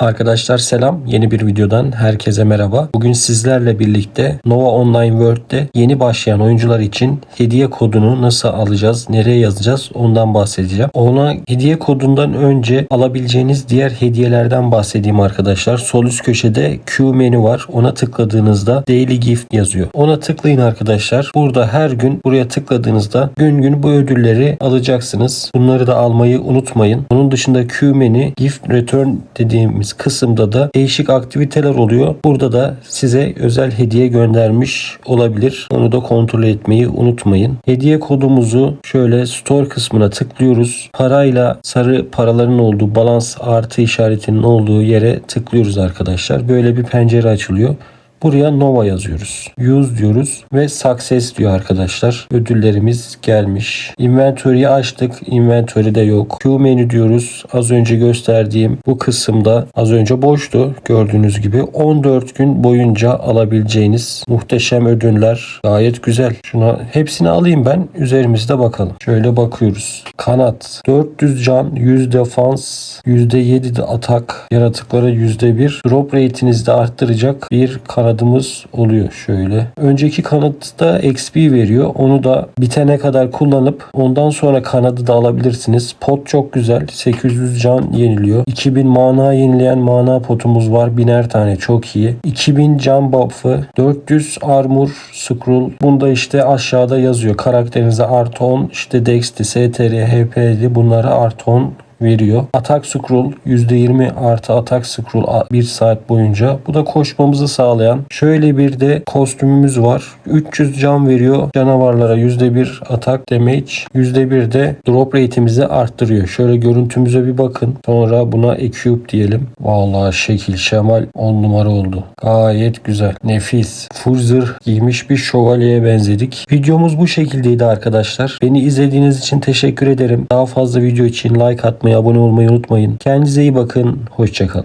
Arkadaşlar selam. Yeni bir videodan herkese merhaba. Bugün sizlerle birlikte Nova Online World'de yeni başlayan oyuncular için hediye kodunu nasıl alacağız, nereye yazacağız ondan bahsedeceğim. Ona hediye kodundan önce alabileceğiniz diğer hediyelerden bahsedeyim arkadaşlar. Sol üst köşede Q menü var. Ona tıkladığınızda Daily Gift yazıyor. Ona tıklayın arkadaşlar. Burada her gün buraya tıkladığınızda gün gün bu ödülleri alacaksınız. Bunları da almayı unutmayın. Bunun dışında Q menü Gift Return dediğimiz kısımda da değişik aktiviteler oluyor. Burada da size özel hediye göndermiş olabilir. Onu da kontrol etmeyi unutmayın. Hediye kodumuzu şöyle store kısmına tıklıyoruz. Parayla sarı paraların olduğu balans artı işaretinin olduğu yere tıklıyoruz arkadaşlar. Böyle bir pencere açılıyor. Buraya Nova yazıyoruz. Use diyoruz ve Success diyor arkadaşlar. Ödüllerimiz gelmiş. Inventory'yi açtık. Inventory'de yok. Q menü diyoruz. Az önce gösterdiğim bu kısımda az önce boştu. Gördüğünüz gibi 14 gün boyunca alabileceğiniz muhteşem ödüller. Gayet güzel. Şuna hepsini alayım ben. Üzerimizde bakalım. Şöyle bakıyoruz. Kanat 400 can, 100 defans, %7 de atak, yaratıklara %1. Drop rate'inizi de arttıracak bir kanadımız oluyor şöyle. Önceki kanatta XP veriyor. Onu da bitene kadar kullanıp ondan sonra kanadı da alabilirsiniz. Pot çok güzel. 800 can yeniliyor. 2000 mana yenileyen mana potumuz var. Biner tane çok iyi. 2000 can buff'ı. 400 armor scroll. Bunda işte aşağıda yazıyor. Karakterinize artı 10 işte Dex'ti, STR, HP'di bunlara artı 10 veriyor. Atak scroll %20 artı atak scroll 1 saat boyunca. Bu da koşmamızı sağlayan. Şöyle bir de kostümümüz var. 300 can veriyor. Canavarlara %1 atak damage. %1 de drop rate'imizi arttırıyor. Şöyle görüntümüze bir bakın. Sonra buna equip diyelim. Vallahi şekil şemal 10 numara oldu. Gayet güzel. Nefis. Full zırh giymiş bir şövalyeye benzedik. Videomuz bu şekildeydi arkadaşlar. Beni izlediğiniz için teşekkür ederim. Daha fazla video için like atmayı, abone olmayı unutmayın. Kendinize iyi bakın. Hoşçakalın.